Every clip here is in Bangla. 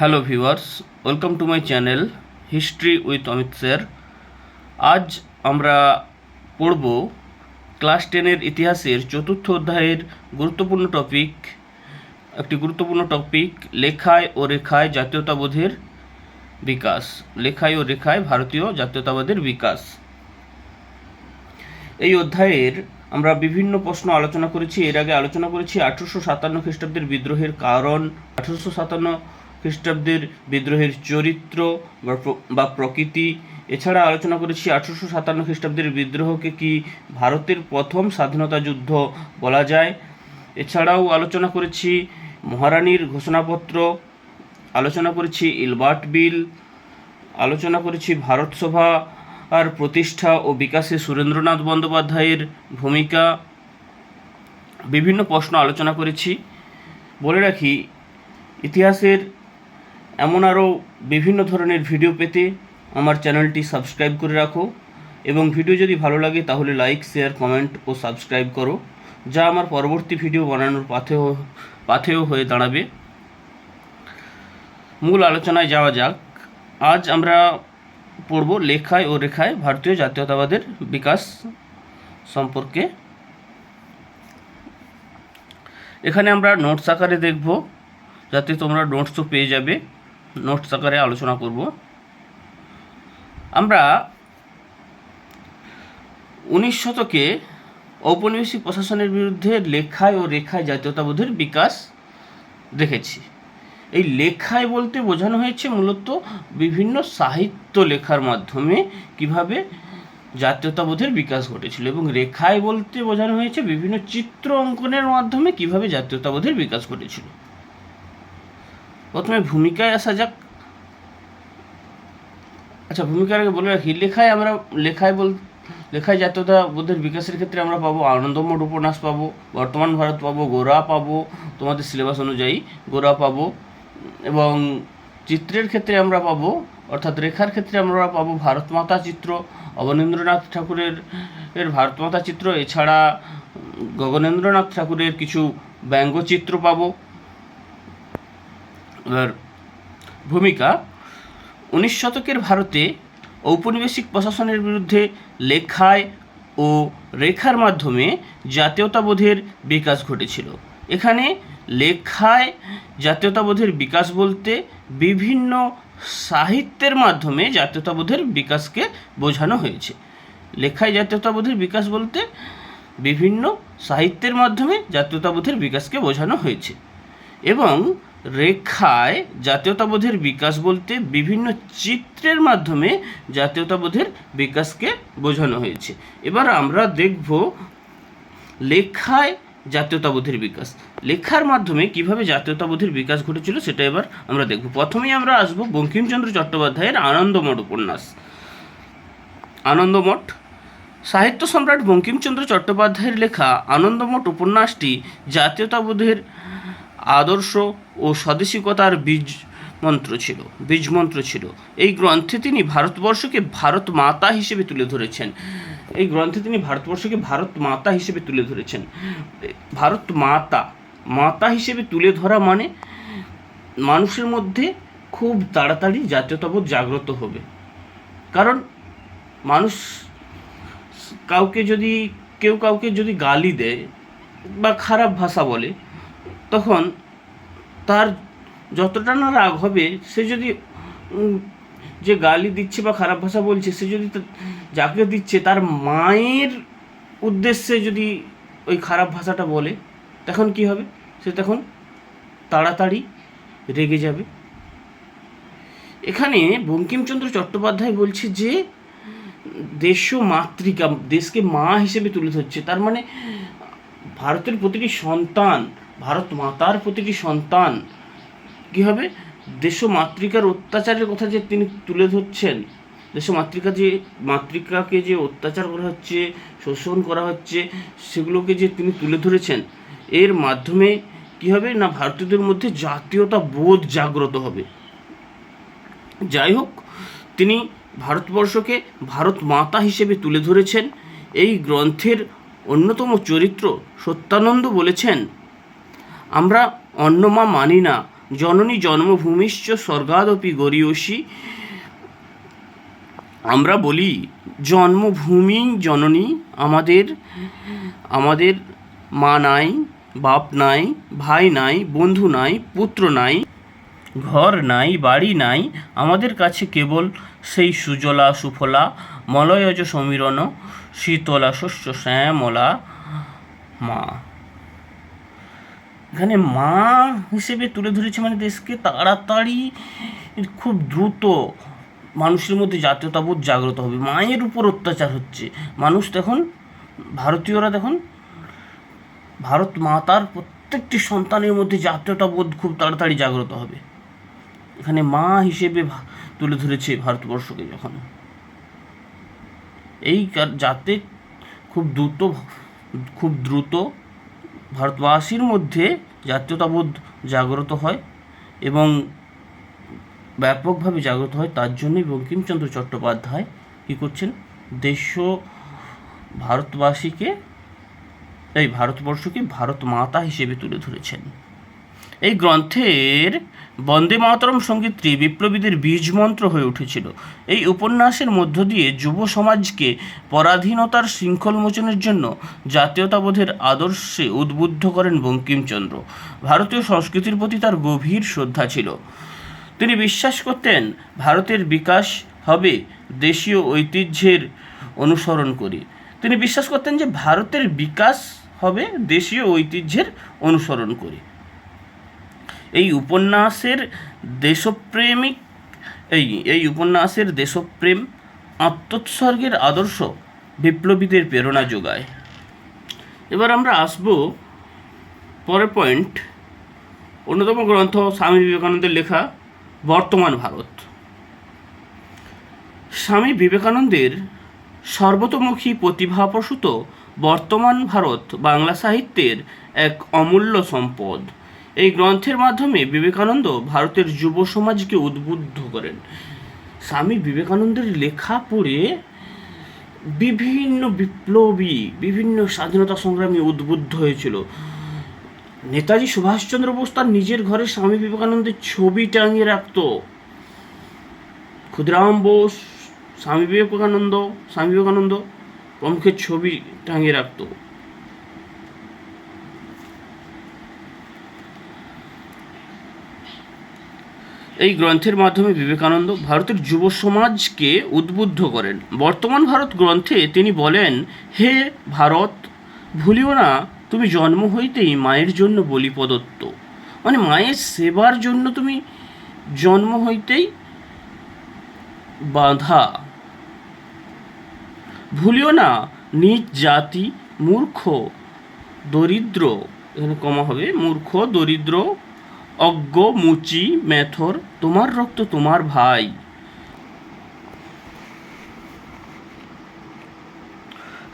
Hello viewers welcome to my channel history with Amit sir আজ আমরা পড়ব ক্লাস টেনের ইতিহাসের চতুর্থ অধ্যায়ের গুরুত্বপূর্ণ টপিক একটি গুরুত্বপূর্ণ টপিক লেখায় ও রেখায় জাতীয়তাবোধের বিকাশ। লেখায় ও রেখায় ভারতীয় জাতীয়তাবাদের বিকাশ। এই অধ্যায়ের আমরা বিভিন্ন প্রশ্ন আলোচনা করেছি। এর আগে আলোচনা করেছি আঠারোশো সাতান্ন খ্রিস্টাব্দের বিদ্রোহের কারণ, আঠারোশো সাতান্ন খ্রিস্টাব্দের বিদ্রোহের চরিত্র বা প্রকৃতি। এছাড়া আলোচনা করেছি আঠারোশো সাতান্ন খ্রিস্টাব্দের বিদ্রোহকে কি ভারতের প্রথম স্বাধীনতা যুদ্ধ বলা যায়। এছাড়াও আলোচনা করেছি মহারানীর ঘোষণাপত্র, আলোচনা করেছি ইলবার্ট বিল, আলোচনা করেছি ভারত সভা আর প্রতিষ্ঠা ও বিকাশে সুরেন্দ্রনাথ বন্দ্যোপাধ্যায়ের ভূমিকা। বিভিন্ন প্রশ্ন আলোচনা করেছি। বলে রাখি, ইতিহাসের এমন আরও বিভিন্ন ধরনের ভিডিও পেতে আমার চ্যানেলটি সাবস্ক্রাইব করে রাখো এবং ভিডিও যদি ভালো লাগে তাহলে লাইক, শেয়ার, কমেন্ট ও সাবস্ক্রাইব করো, যা আমার পরবর্তী ভিডিও বানানোর পাথেও পাথেও হয়ে দাঁড়াবে। মূল আলোচনায় যাওয়া যাক। আজ আমরা পড়ব লেখায় ও রেখায় ভারতীয় জাতীয়তাবাদের বিকাশ সম্পর্কে। এখানে আমরা নোটস আকারে দেখব, যাতে তোমরা নোটসও পেয়ে যাবে। নোটস আকারে আলোচনা করব। আমরা উনিশ শতকে ঔপনিবেশিক প্রশাসনের বিরুদ্ধে লেখায় ও রেখায় জাতীয়তাবোধের বিকাশ দেখেছি। এই লেখায় বলতে বোঝানো হয়েছে মূলত বিভিন্ন সাহিত্য লেখার মাধ্যমে কীভাবে জাতীয়তাবোধের বিকাশ ঘটেছিল এবং রেখায় বলতে বোঝানো হয়েছে বিভিন্ন চিত্র অঙ্কনের মাধ্যমে কীভাবে জাতীয়তাবোধের বিকাশ ঘটেছিল। প্রথমে ভূমিকায় আসা যাক। আচ্ছা ভূমিকার আগে বলে রাখি, লেখায় আমরা, লেখায় বল, লেখায় জাতীয়তাবোধের বিকাশের ক্ষেত্রে আমরা পাবো আনন্দমঠ উপন্যাস পাবো, বর্তমান ভারত পাবো গোরা পাবো, তোমাদের সিলেবাস অনুযায়ী গোরা পাবো, এবং চিত্রের ক্ষেত্রে আমরা পাবো, অর্থাৎ রেখার ক্ষেত্রে আমরা পাবো ভারত মাতা চিত্র, অবনীন্দ্রনাথ ঠাকুরের, এর ভারত মাতা চিত্র, এছাড়া গগনেন্দ্রনাথ ঠাকুরের কিছু ব্যঙ্গচিত্র পাবো। ভূমিকা, উনিশ শতকের ভারতে ঔপনিবেশিক প্রশাসনের বিরুদ্ধে লেখায় ও রেখার মাধ্যমে জাতীয়তাবোধের বিকাশ ঘটেছিল। এখানে লেখায় জাতীয়তাবোধের বিকাশ বলতে বিভিন্ন সাহিত্যের মাধ্যমে জাতীয়তাবোধের বিকাশকে বোঝানো হয়েছে। লেখায় জাতীয়তাবোধের বিকাশ বলতে বিভিন্ন সাহিত্যের মাধ্যমে জাতীয়তাবোধের বিকাশকে বোঝানো হয়েছে। এবং রেখায় জাতীয়তাবোধের বিকাশ বলতে বিভিন্ন চিত্রের মাধ্যমে জাতীয়তাবোধের বিকাশকে বোঝানো হয়েছে। এবার আমরা দেখব লেখায় জাতীয়তাবোধের বিকাশ। লেখার মাধ্যমে কীভাবে জাতীয়তাবোধের বিকাশ ঘটেছিল সেটা এবার আমরা দেখব। প্রথমেই আমরা আসব বঙ্কিমচন্দ্র চট্টোপাধ্যায়ের আনন্দমঠ উপন্যাস। আনন্দমঠ। সাহিত্য সম্রাট বঙ্কিমচন্দ্র চট্টোপাধ্যায়ের লেখা আনন্দমঠ উপন্যাসটি জাতীয়তাবোধের আদর্শ ও স্বদেশিকতার বীজ মন্ত্র ছিল, বীজ মন্ত্র ছিল। এই গ্রন্থে তিনি ভারতবর্ষকে ভারত মাতা হিসেবে তুলে ধরেছেন। এই গ্রন্থে তিনি ভারতবর্ষকে ভারত মাতা হিসেবে তুলে ধরেছেন। ভারত মাতা মাতা হিসেবে তুলে ধরা মানে মানুষের মধ্যে খুব তাড়াতাড়ি জাতীয়তাবোধ জাগ্রত হবে। কারণ মানুষ কাউকে যদি, কেউ কাউকে যদি গালি দেয় বা খারাপ ভাষা বলে তখন তার যতটা না রাগ হবে, সে যদি যে গালি দিচ্ছে বা খারাপ ভাষা বলছে, সে যদি যাকে দিচ্ছে, তার মায়ের উদ্দেশ্যে যদি ওই খারাপ ভাষাটা বলে, তখন কি হবে? সে তখন তাড়াতাড়ি রেগে যাবে। এখানে বঙ্কিমচন্দ্র চট্টোপাধ্যায় বলছে যে দেশ মাতৃকা, দেশকে মা হিসেবে তুলে ধরছে। তার মানে ভারতের প্রতিটি সন্তান ভারত মাতার প্রতিটি সন্তান? কী হবে? দেশ মাতৃকার অত্যাচারের কথা যে তিনি তুলে ধরছেন দেশ মাতৃকা যে, মাতৃকাকে যে অত্যাচার করা হচ্ছে, শোষণ করা হচ্ছে, সেগুলোকে যে তিনি তুলে ধরেছেন, এর মাধ্যমে কী হবে? না ভারতীয়দের মধ্যে জাতীয়তা বোধ জাগ্রত হবে। যাই হোক, তিনি ভারতবর্ষকে ভারত মাতা হিসেবে তুলে ধরেছেন। এই গ্রন্থের অন্যতম চরিত্র সত্যানন্দ বলেছেন আমরা অন্নমা মানি না, জননী জন্মভূমিশ্চ স্বর্গাদপি গরিয়সী। আমরা বলি জন্মভূমি জননী, আমাদের আমাদের মা নাই, বাপ নাই, ভাই নাই, বন্ধু নাই, পুত্র নাই, ঘর নাই, বাড়ি নাই, আমাদের কাছে কেবল সেই সুজলা, সুফলা, মলয়জ সমীরণ, শীতলা, শস্য, শ্যামলা, মা। এখানে মা হিসেবে তুলে ধরেছে মানে দেশকে তাড়াতাড়ি খুব দ্রুত মানুষের মধ্যে জাতীয়তাবোধ জাগ্রত হবে। মায়ের উপর অত্যাচার হচ্ছে। মানুষ দেখুন ভারতীয়রা দেখুন ভারত মাতার প্রত্যেকটি সন্তানের মধ্যে জাতীয়তাবোধ খুব তাড়াতাড়ি জাগ্রত হবে। এখানে মা হিসেবে তুলে ধরেছে ভারতবর্ষকে যখন। এই যাতে খুব দ্রুত খুব দ্রুত ভারতবাসীর মধ্যে জাতীয়তাবোধ জাগ্রত হয় এবং ব্যাপকভাবে জাগ্রত হয়, তার জন্যই বঙ্কিমচন্দ্র চট্টোপাধ্যায় কী করছেন? দেশ ভারতবাসীকে, এই ভারতবর্ষকে ভারত মাতা হিসেবে তুলে ধরেছেন। এই গ্রন্থের বন্দে মাতরম সঙ্গীতটি বিপ্লবীদের বীজ মন্ত্র হয়ে উঠেছিল। এই উপন্যাসের মধ্য দিয়ে যুব সমাজকে পরাধীনতার শৃঙ্খল মোচনের জন্য জাতীয়তাবোধের আদর্শে উদ্বুদ্ধ করেন বঙ্কিমচন্দ্র। ভারতীয় সংস্কৃতির প্রতি তার গভীর শ্রদ্ধা ছিল। তিনি বিশ্বাস করতেন, ভারতের বিকাশ হবে দেশীয় ঐতিহ্যের অনুসরণ করে। তিনি বিশ্বাস করতেন যে ভারতের বিকাশ হবে দেশীয় ঐতিহ্যের অনুসরণ করে। এই উপন্যাসের দেশপ্রেমিক, এই এই উপন্যাসের দেশপ্রেম আত্মোৎসর্গের আদর্শ বিপ্লবীদের প্রেরণা যোগায়। এবার আমরা আসব পরের পয়েন্ট, অন্যতম গ্রন্থ স্বামী বিবেকানন্দের লেখা, বর্তমান ভারত। স্বামী বিবেকানন্দের সর্বতোমুখী প্রতিভাপ্রসূত বর্তমান ভারত বাংলা সাহিত্যের এক অমূল্য সম্পদ। এই গ্রন্থের মাধ্যমে বিবেকানন্দ ভারতের যুব সমাজকে উদ্বুদ্ধ করেন। স্বামী বিবেকানন্দের লেখা পড়ে বিভিন্ন বিপ্লবী, বিভিন্ন স্বাধীনতা সংগ্রামী উদ্বুদ্ধ হয়েছিল। নেতাজি সুভাষচন্দ্র বোস তার নিজের ঘরে স্বামী বিবেকানন্দের ছবি টাঙিয়ে রাখত। ক্ষুদিরাম বোস, স্বামী বিবেকানন্দ স্বামী বিবেকানন্দ প্রমুখের ছবি টাঙিয়ে রাখতো। এই গ্রন্থের মাধ্যমে বিবেকানন্দ ভারতের যুব সমাজকে উদ্বুদ্ধ করেন। বর্তমান ভারত গ্রন্থে তিনি বলেন, হে ভারত, ভুলিও না, তুমি জন্ম হইতেই মায়ের জন্য বলি প্রদত্ত মানে মায়ের সেবার জন্য তুমি জন্ম হইতেই বাঁধা। ভুলিও না, নিজ জাতি মূর্খ, দরিদ্র। এখানে কমা হবে, মূর্খ, দরিদ্র অজ্ঞ, মুচি, মেথর, তোমার রক্ত তোমার ভাই।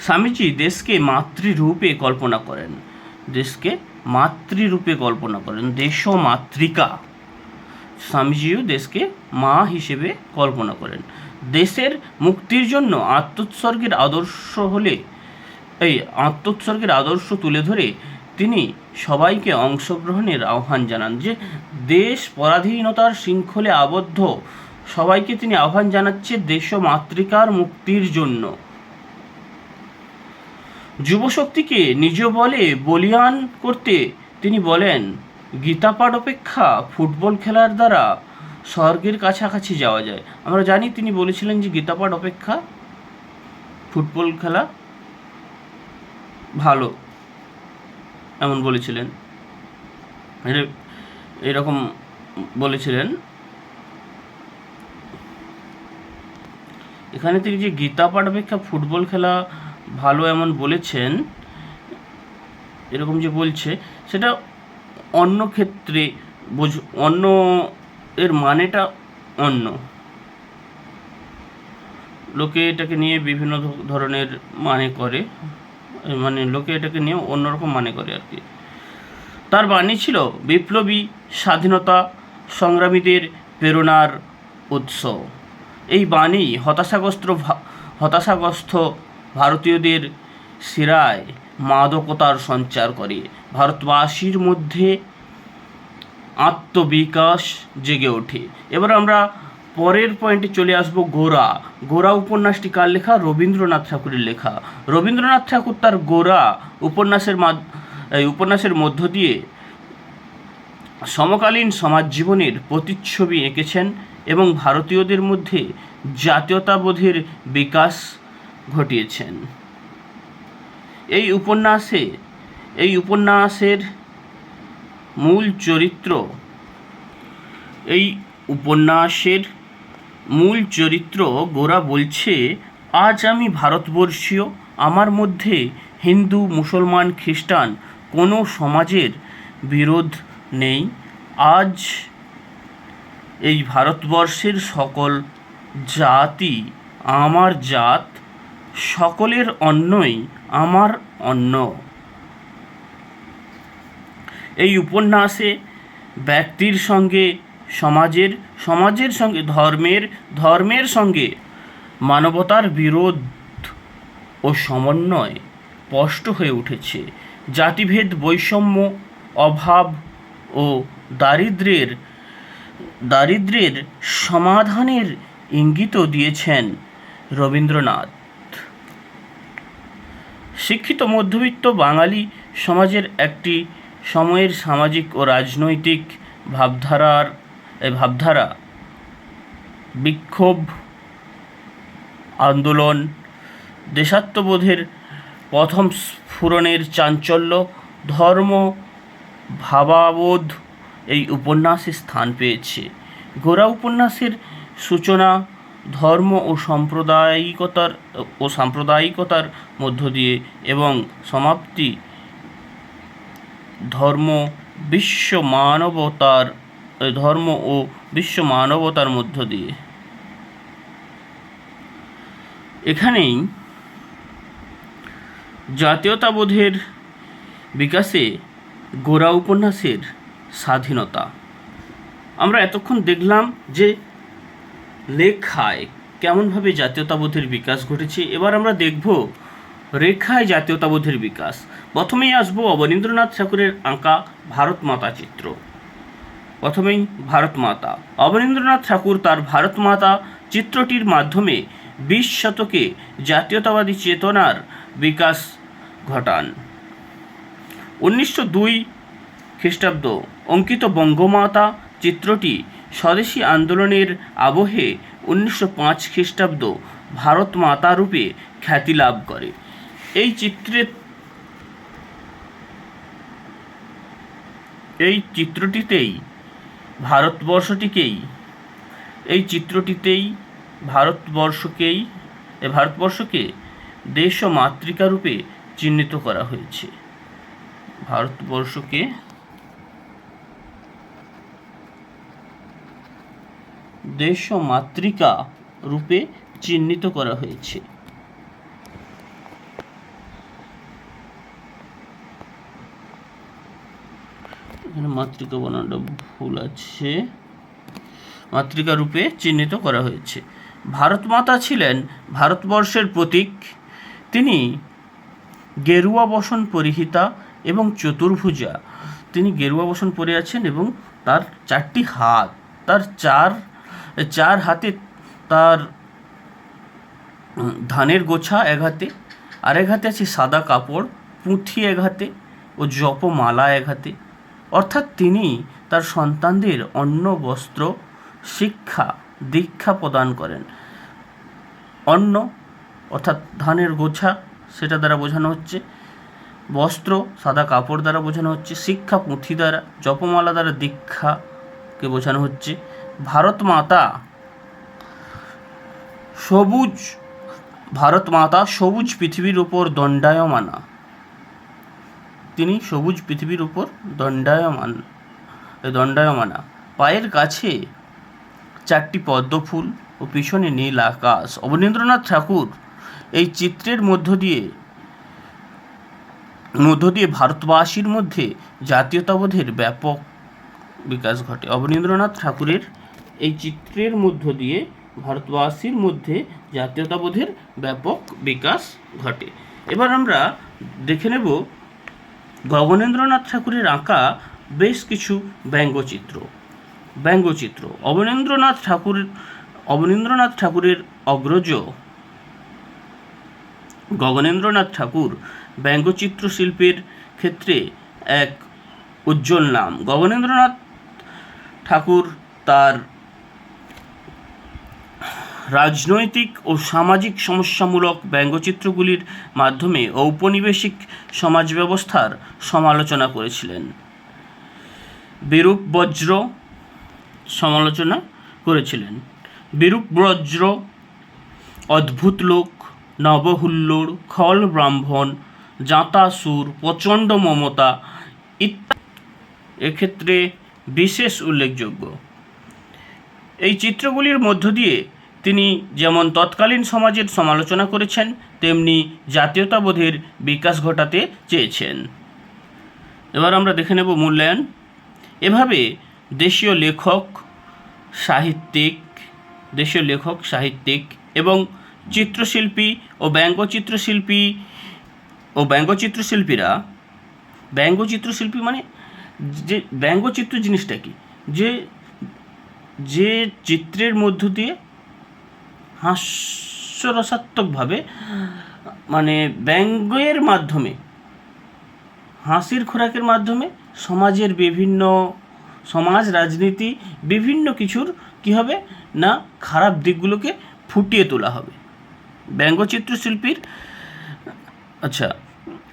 স্বামীজি দেশকে মাতৃরূপে কল্পনা করেন। দেশকে মাতৃরূপে কল্পনা করেন। দেশ মাতৃকা। স্বামীজিও দেশকে মা হিসেবে কল্পনা করেন। দেশের মুক্তির জন্য আত্মোৎসর্গের আদর্শ হলে, এই আত্মোৎসর্গের আদর্শ তুলে ধরে তিনি সবাইকে অংশগ্রহণের আহ্বান জানান যে দেশ পরাধীনতার শৃঙ্খলে আবদ্ধ। সবাইকে তিনি আহ্বান জানাচ্ছে দেশ মাতৃকার মুক্তির জন্য। যুবশক্তিকে নিজ বলে বলিয়ান করতে তিনি বলেন, গীতাপাঠ অপেক্ষা ফুটবল খেলার দ্বারা স্বর্গের কাছাকাছি যাওয়া যায়। আমরা জানি তিনি বলেছিলেন যে গীতাপাঠ অপেক্ষা ফুটবল খেলা ভালো। এমন বলেছিলেন। এরকম বলেছিলেন। এখানে তিনি যে গীতা পাঠ অপেক্ষা ফুটবল খেলা ভালো এমন বলেছেন, এরকম যে বলছে, সেটা অন্য ক্ষেত্রে বোঝ, অন্য এর মানেটা অন্য। লোকে এটাকে নিয়ে বিভিন্ন ধরনের মানে করে। মানে লোকে এটাকে নিয়ে অন্যরকম মানে করে আর কি। তার বাণী ছিল বিপ্লবী স্বাধীনতা সংগ্রামীদের প্রেরণার উৎস। এই বাণী হতাশাগ্রস্ত হতাশাগ্রস্ত ভারতীয়দের শিরায় মাদকতার সঞ্চার করে। ভারতবাসীর মধ্যে আত্মবিকাশ জেগে ওঠে। এবার আমরা পরের পয়েন্টে চলে আসব গোরা। গোরা উপন্যাসটি কার লেখা? রবীন্দ্রনাথ ঠাকুরের লেখা। রবীন্দ্রনাথ ঠাকুর তার গোরা উপন্যাসের এই উপন্যাসের মধ্য দিয়ে সমকালীন সমাজ জীবনের প্রতিচ্ছবি এঁকেছেন এবং ভারতীয়দের মধ্যে জাতীয়তাবোধের বিকাশ ঘটিয়েছেন। এই উপন্যাসে, এই উপন্যাসের মূল চরিত্র এই উপন্যাসের মূল চরিত্র গোরা বলছে, আজ আমি ভারতবর্ষীয়, আমার মধ্যে হিন্দু, মুসলমান, খ্রিস্টান কোনো সমাজের বিরোধ নেই। আজ এই ভারতবর্ষের সকল জাতি আমার জাত, সকলের অন্নই আমার অন্ন। এই উপন্যাসে ব্যক্তির সঙ্গে সমাজের সমাজের সঙ্গে, ধর্মের ধর্মের সঙ্গে মানবতার বিরোধ ও সমন্বয় স্পষ্ট হয়ে উঠেছে। জাতিভেদ, বৈষম্য, অভাব ও দারিদ্র্যের দারিদ্র্যের সমাধানের ইঙ্গিতও দিয়েছেন রবীন্দ্রনাথ। শিক্ষিত, মধ্যবিত্ত বাঙালি সমাজের একটি সময়ের সামাজিক ও রাজনৈতিক ভাবধারার এ ভাবধারা, বিক্ষোভ, আন্দোলন, দেশাত্মবোধের প্রথম স্ফুরণের চাঞ্চল্য, ধর্ম, ভাবাবোধ এই উপন্যাসে স্থান পেয়েছে। গোরা উপন্যাসের সূচনা ধর্ম ও সাম্প্রদায়িকতার ও সাম্প্রদায়িকতার মধ্য দিয়ে এবং সমাপ্তি ধর্ম, বিশ্ব মানবতার ধর্ম ও বিশ্ব মানবতার মধ্য দিয়ে। এখানেই জাতীয়তাবোধের বিকাশে গোরা উপন্যাসের স্বাধীনতা। আমরা এতক্ষণ দেখলাম যে লেখায় কেমনভাবে জাতীয়তাবোধের বিকাশ ঘটেছে। এবার আমরা দেখব রেখায় জাতীয়তাবোধের বিকাশ। প্রথমেই আসব অবনীন্দ্রনাথ ঠাকুরের আঁকা ভারত মাতা চিত্র। প্রথমেই ভারত মাতা অবনীন্দ্রনাথ ঠাকুর তার ভারত মাতা চিত্রটির মাধ্যমে বিশ শতকে জাতীয়তাবাদী চেতনার বিকাশ ঘটান। উনিশশো দুই খ্রিস্টাব্দ অঙ্কিত বঙ্গমাতা চিত্রটি স্বদেশী আন্দোলনের আবহে উনিশশো পাঁচ খ্রিস্টাব্দ ভারত মাতা রূপে খ্যাতি লাভ করে। এই চিত্রে এই চিত্রটিতেই ভারতবর্ষটিকেই, এই চিত্রটিতেই ভারতবর্ষকেই ভারতবর্ষকে দেশ ও মাতৃকা রূপে চিহ্নিত করা হয়েছে। ভারতবর্ষকে দেশ ও মাতৃকা রূপে চিহ্নিত করা হয়েছে। এখানে মাতৃকা বানানটা ভুল আছে। মাতৃকা রূপে চিহ্নিত করা হয়েছে। ভারত মাতা ছিলেন ভারতবর্ষের প্রতীক। তিনি গেরুয়া বসন পরিহিতা এবং চতুর্ভুজা। তিনি গেরুয়া বসন পরে আছেন এবং তার চারটি হাত, তার চার চার হাতে তার ধানের গোছা এক হাতে আর এক হাতে আছে সাদা কাপড়, পুঁথি এক হাতে ও জপমালা এক হাতে। অর্থাৎ তিনি তার সন্তানদের অন্ন, বস্ত্র, শিক্ষা, দীক্ষা প্রদান করেন। অন্ন, অর্থাৎ ধানের গোছা, সেটা দ্বারা বোঝানো হচ্ছে। বস্ত্র, সাদা কাপড় দ্বারা বোঝানো হচ্ছে। শিক্ষা পুঁথি দ্বারা, জপমালা দ্বারা দীক্ষাকে বোঝানো হচ্ছে। ভারত মাতা, সবুজ, ভারত মাতা সবুজ পৃথিবীর উপর দণ্ডায়মানা। তিনি সবুজ পৃথিবীর উপর দণ্ডায়মান, দণ্ডায়মানা। পায়ের কাছে চারটি পদ্ম ফুল ও পিছনে নীল আকাশ। অবনীন্দ্রনাথ ঠাকুর এই চিত্রের মধ্য দিয়ে মধ্য দিয়ে ভারতবাসীর মধ্যে জাতীয়তাবোধের ব্যাপক বিকাশ ঘটে। অবনীন্দ্রনাথ ঠাকুরের এই চিত্রের মধ্য দিয়ে ভারতবাসীর মধ্যে জাতীয়তাবোধের ব্যাপক বিকাশ ঘটে। এবার আমরা দেখে নেব গগনেন্দ্রনাথ ঠাকুরের আঁকা বেশ কিছু ব্যঙ্গচিত্র। ব্যঙ্গচিত্র। অবনীন্দ্রনাথ ঠাকুর, অবনীন্দ্রনাথ ঠাকুরের অগ্রজ গগনেন্দ্রনাথ ঠাকুর ব্যঙ্গচিত্র শিল্পের ক্ষেত্রে এক উজ্জ্বল নাম। গগনেন্দ্রনাথ ঠাকুর তার রাজনৈতিক ও সামাজিক সমস্যামূলক ব্যঙ্গচিত্রগুলির মাধ্যমে ঔপনিবেশিক সমাজ ব্যবস্থার সমালোচনা করেছিলেন। বিরূপ বজ্র সমালোচনা করেছিলেন। বিরূপ বজ্র, অদ্ভুত লোক নবহুল্লোড় খল ব্রাহ্মণ, জাঁতাসুর, প্রচণ্ড মমতা ইত্যাদি এক্ষেত্রে বিশেষ উল্লেখযোগ্য। এই চিত্রগুলির মধ্য দিয়ে তিনি যেমন তৎকালীন সমাজের সমালোচনা করেছেন, তেমনি জাতীয়তাবোধের বিকাশ ঘটাতে চেয়েছেন। এবার আমরা দেখে নেব মূল্যায়ন। এভাবে দেশীয় লেখক, সাহিত্যিক, দেশীয় লেখক, সাহিত্যিক এবং চিত্রশিল্পী ও ব্যঙ্গচিত্রশিল্পী ও ব্যঙ্গচিত্রশিল্পীরা, ব্যঙ্গচিত্রশিল্পী মানে যে, ব্যঙ্গচিত্র জিনিসটা কি? যে যে চিত্রের মধ্য দিয়ে হাস্যরসাত্মকভাবে মানে ব্যঙ্গের মাধ্যমে, হাসির খোরাকের মাধ্যমে সমাজের বিভিন্ন, সমাজ, রাজনীতি, বিভিন্ন কিছুর কী হবে না খারাপ দিকগুলোকে ফুটিয়ে তোলা হবে। ব্যঙ্গচিত্র শিল্পীর আচ্ছা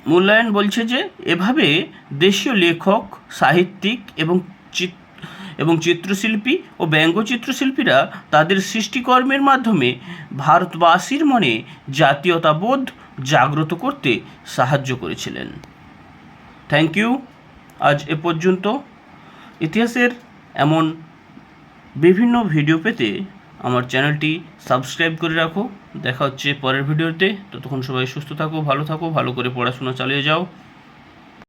মূল্যায়ন বলছে যে, এভাবে দেশীয় লেখক, সাহিত্যিক এবং চিত এবং চিত্রশিল্পী ও ব্যঙ্গচিত্রশিল্পীরা তাদের সৃষ্টিকর্মের মাধ্যমে ভারতবাসীর মনে জাতীয়তাবোধ জাগ্রত করতে সাহায্য করেছিলেন। থ্যাংক ইউ আজ এ পর্যন্ত। ইতিহাসের এমন বিভিন্ন ভিডিও পেতে আমার চ্যানেলটি সাবস্ক্রাইব করে রাখো। দেখা হচ্ছে পরের ভিডিওতে ততক্ষণ সবাই সুস্থ থাকো, ভালো থাকো, ভালো করে পড়াশোনা চালিয়ে যাও।